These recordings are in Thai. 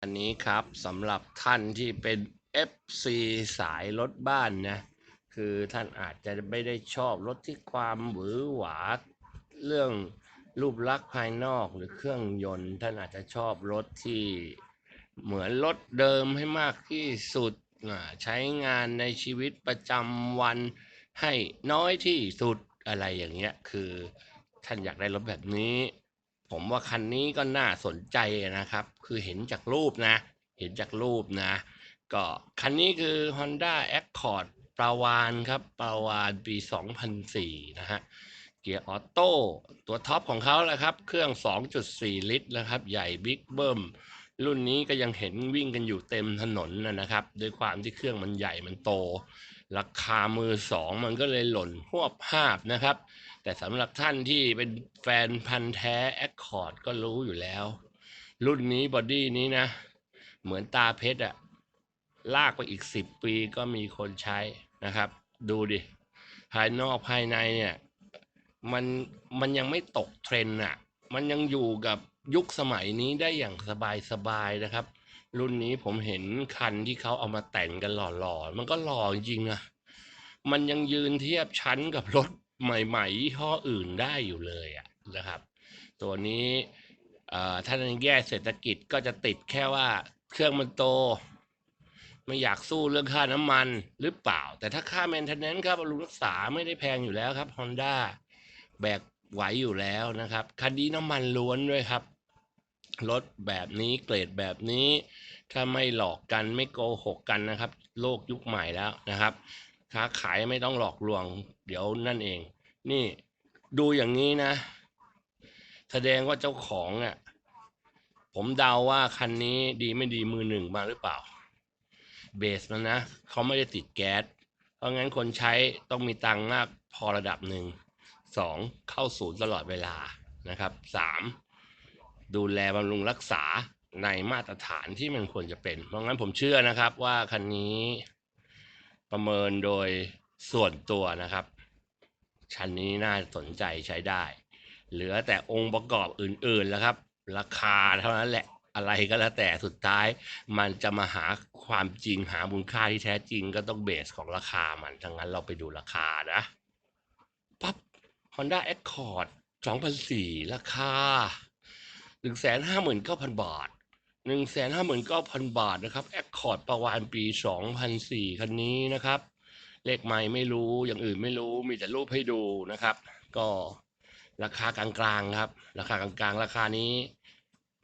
อันนี้ครับสำหรับท่านที่เป็น FC สายรถบ้านนะ คือท่านอาจจะไม่ได้ชอบรถที่ความหวือหวา เรื่องรูปลักษณ์ภายนอกหรือเครื่องยนต์ ท่านอาจจะชอบรถที่เหมือนรถเดิมให้มากที่สุด ใช้งานในชีวิตประจำวันให้น้อยที่สุดอะไรอย่างเงี้ย คือท่านอยากได้รถแบบนี้ ผมว่าคันนี้ก็น่าสนใจนะครับ คือเห็นจากรูปนะ เห็นจากรูปนะ ก็คันนี้คือ Honda Accord ปลาวานครับปลาวานปี 2004 นะฮะ เกียร์ออโต้ตัวท็อปของเขาแหละครับ เครื่อง 2.4 ลิตรนะครับ ใหญ่บิ๊กเบิ้ม รุ่นนี้ก็ยังเห็นวิ่งกันอยู่เต็มถนนนะครับ ด้วยความที่เครื่องมันใหญ่มันโต ราคามือสองมันก็เลยหล่นหวบภาพนะครับ แต่สำหรับท่านที่เป็นแฟนพันธ์แท้ Accord ก็รู้อยู่แล้ว รุ่นนี้บอดี้นี้นะ เหมือนตาเพชรอะลากไปอีกสิบปีก็มีคนใช้นะครับ ดูดิ ภายนอกภายในเนี่ย มันมันยังไม่ตกเทรนด์อะมันยังอยู่กับ ยุคสมัยนี้ได้อย่างสบายสบายๆนะครับ รุ่นนี้ผมเห็นคันที่เขาเอามาแต่งกันหล่อๆ มันก็หล่อจริงๆนะมันยังยืนเทียบชั้นกับรถใหม่ๆยี่ห้ออื่นได้อยู่เลยอะนะครับ ตัวนี้ถ้าในแง่เศรษฐกิจก็จะติดแค่ว่าเครื่องมันโต ไม่อยากสู้เรื่องค่าน้ำมันหรือเปล่า แต่ถ้าค่าแมนเทนแนนซ์ครับบำรุงรักษาไม่ได้แพงอยู่แล้วครับ Honda แบกไหวอยู่แล้วนะครับ คันนี้น้ำมันล้วนด้วยครับ รถแบบนี้เกรดแบบนี้ ถ้าไม่หลอกกันไม่โกหกกันนะครับ โลกยุคใหม่แล้วนะครับ ค้าขายไม่ต้องหลอกลวง เดี๋ยวนั่นเอง นี่ดูอย่างนี้นะ แสดงว่าเจ้าของอะผมเดาว่าคันนี้ดีไม่ดีมือหนึ่งมาหรือเปล่า เบสมันนะเขาไม่ได้ติดแก๊ส เพราะงั้นคนใช้ต้องมีตังค์มากพอระดับหนึ่งสองเข้าศูนย์ตลอดเวลานะครับสาม ดูแลบำรุงรักษาในมาตรฐานที่มันควรจะเป็น เพราะงั้นผมเชื่อนะครับว่าคันนี้ประเมินโดยส่วนตัวนะครับ ชั้นนี้น่าสนใจใช้ได้ เหลือแต่องค์ประกอบอื่นๆแล้วครับ ราคาเท่านั้นแหละอะไรก็แล้วแต่สุดท้าย มันจะมาหาความจริงหามูลค่าที่แท้จริงก็ต้องเบสของราคามันทั้งนั้นเราไปดูราคานะปั๊บ Honda Accord 2004 ราคา 159,000บาท159,000บาทนะครับ Accord ประวานปี2004คันนี้นะครับ เลขไม่ไม่รู้อย่างอื่นไม่รู้มีแต่รูปให้ดูนะครับ ก็ราคากลางๆครับ ราคากลางๆ ราคานี้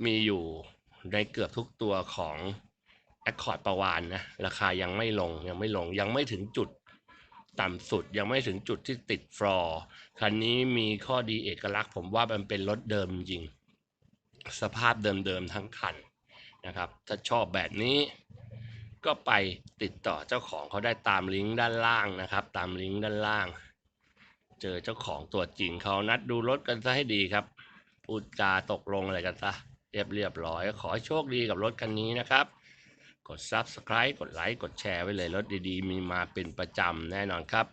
มีอยู่ในเกือบทุกตัวของ Accord ประวานนะราคายังไม่ลงยังไม่ลงยังไม่ถึงจุดต่ำสุดยังไม่ถึงจุดที่ติดฟลอร์คันนี้มีข้อดีเอกลักษณ์ผมว่ามันเป็นรถเดิมจริง สภาพเดิมๆทั้งคันนะครับ ถ้าชอบแบบนี้ก็ไปติดต่อเจ้าของเขาได้ตามลิงก์ด้านล่างนะครับ ตามลิงก์ด้านล่าง เจอเจ้าของตัวจริงเขานัดดูรถกันซะให้ดีครับพูดจาตกลงอะไรกันซะเรียบเรียบร้อย ขอโชคดีกับรถคันนี้นะครับ กด Subscribe กดไลค์กดแชร์ไว้เลยรถดีๆ มีมาเป็นประจำแน่นอนครับ